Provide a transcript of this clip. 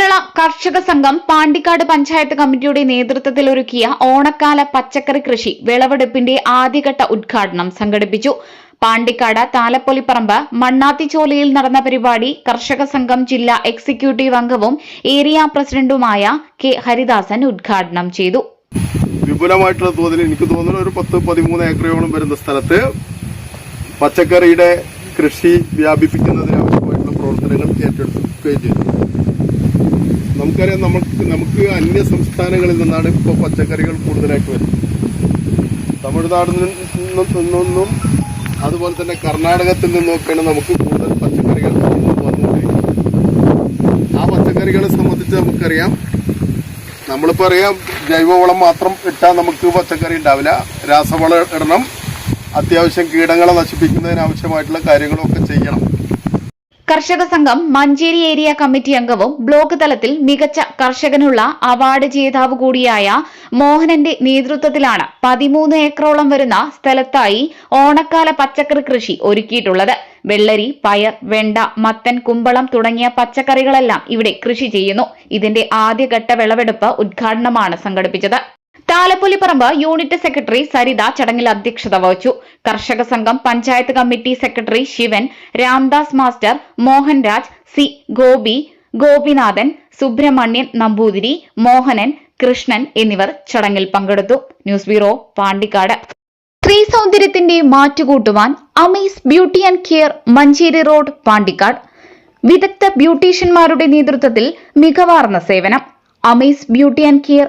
കേരള കർഷക സംഘം പാണ്ടിക്കാട് പഞ്ചായത്ത് കമ്മിറ്റിയുടെ നേതൃത്വത്തിൽ ഒരുക്കിയ ഓണക്കാല പച്ചക്കറി കൃഷി വിളവെടുപ്പിന്റെ ആദ്യഘട്ട ഉദ്ഘാടനം സംഘടിപ്പിച്ചു. പാണ്ടിക്കാട് താലപ്പൊലിപ്പറമ്പ് മണ്ണാത്തിച്ചോലയിൽ നടന്ന പരിപാടി കർഷക സംഘം ജില്ലാ എക്സിക്യൂട്ടീവ് അംഗവും ഏരിയ പ്രസിഡന്റുമായ കെ ഹരിദാസൻ ഉദ്ഘാടനം ചെയ്തു. വിപുലമായിട്ടുള്ള തോതിൽ എനിക്ക് തോന്നുന്നു ഒരു പത്ത് പതിമൂന്ന് ഏക്കറോളം വരുന്ന സ്ഥലത്ത് പച്ചക്കറിയുടെ കൃഷി വ്യാപിപ്പിക്കുന്നതിന് ആവശ്യമായിട്ടുള്ള പ്രവർത്തനങ്ങൾ ഏറ്റെടുക്കുകയും ചെയ്തു. നമുക്കറിയാം നമുക്ക് നമുക്ക് അന്യ സംസ്ഥാനങ്ങളിൽ നിന്നാണ് ഇപ്പോൾ പച്ചക്കറികൾ കൂടുതലായിട്ട് വരുന്നത്. തമിഴ്നാട് നിന്നും നിന്നും അതുപോലെ തന്നെ കർണാടകത്തിൽ നിന്നൊക്കെയാണ് നമുക്ക് കൂടുതൽ പച്ചക്കറികൾ ആ പച്ചക്കറികളെ സംബന്ധിച്ച് നമുക്കറിയാം. നമ്മളിപ്പോൾ അറിയാം ജൈവവളം മാത്രം ഇട്ടാൽ നമുക്ക് പച്ചക്കറി ഉണ്ടാവില്ല. രാസവളം ഇടണം. അത്യാവശ്യം കീടങ്ങളെ നശിപ്പിക്കുന്നതിന് ആവശ്യമായിട്ടുള്ള കാര്യങ്ങളൊക്കെ ചെയ്യണം. കർഷക സംഘം മഞ്ചേരി ഏരിയ കമ്മിറ്റി അംഗവും ബ്ലോക്ക് തലത്തിൽ മികച്ച കർഷകനുള്ള അവാർഡ് ജേതാവ് കൂടിയായ മോഹനന്റെ നേതൃത്വത്തിലാണ് പതിമൂന്ന് ഏക്കറോളം വരുന്ന സ്ഥലത്തായി ഓണക്കാല പച്ചക്കറി കൃഷി ഒരുക്കിയിട്ടുള്ളത്. വെള്ളരി പയർ വെണ്ട മത്തൻ കുമ്പളം തുടങ്ങിയ പച്ചക്കറികളെല്ലാം ഇവിടെ കൃഷി ചെയ്യുന്നു. ഇതിന്റെ ആദ്യഘട്ട വിളവെടുപ്പ് ഉദ്ഘാടനമാണ് സംഘടിപ്പിച്ചത്. താലപ്പൊലിപ്പറമ്പ് യൂണിറ്റ് സെക്രട്ടറി സരിത ചടങ്ങിൽ അധ്യക്ഷത വഹിച്ചു. കർഷക സംഘം panchayat committee secretary Shivan Ramdas master Mohanraj C Gopi Gopinathan Subrahmanyan Namboothiri Mohanan Krishnan എന്നിവർ ചടങ്ങിൽ പങ്കെടുത്തു. News bureau Pandikkad. സ്ത്രീ സൗന്ദര്യത്തിന്റെ മാറ്റുകൂട്ടുവാൻ Ameez beauty and care Manjeri road Pandikkad. വിദഗ്ധ ബ്യൂട്ടീഷ്യന്മാരുടെ നേതൃത്വത്തിൽ മികവാർന്ന സേവനം. Ameez beauty and care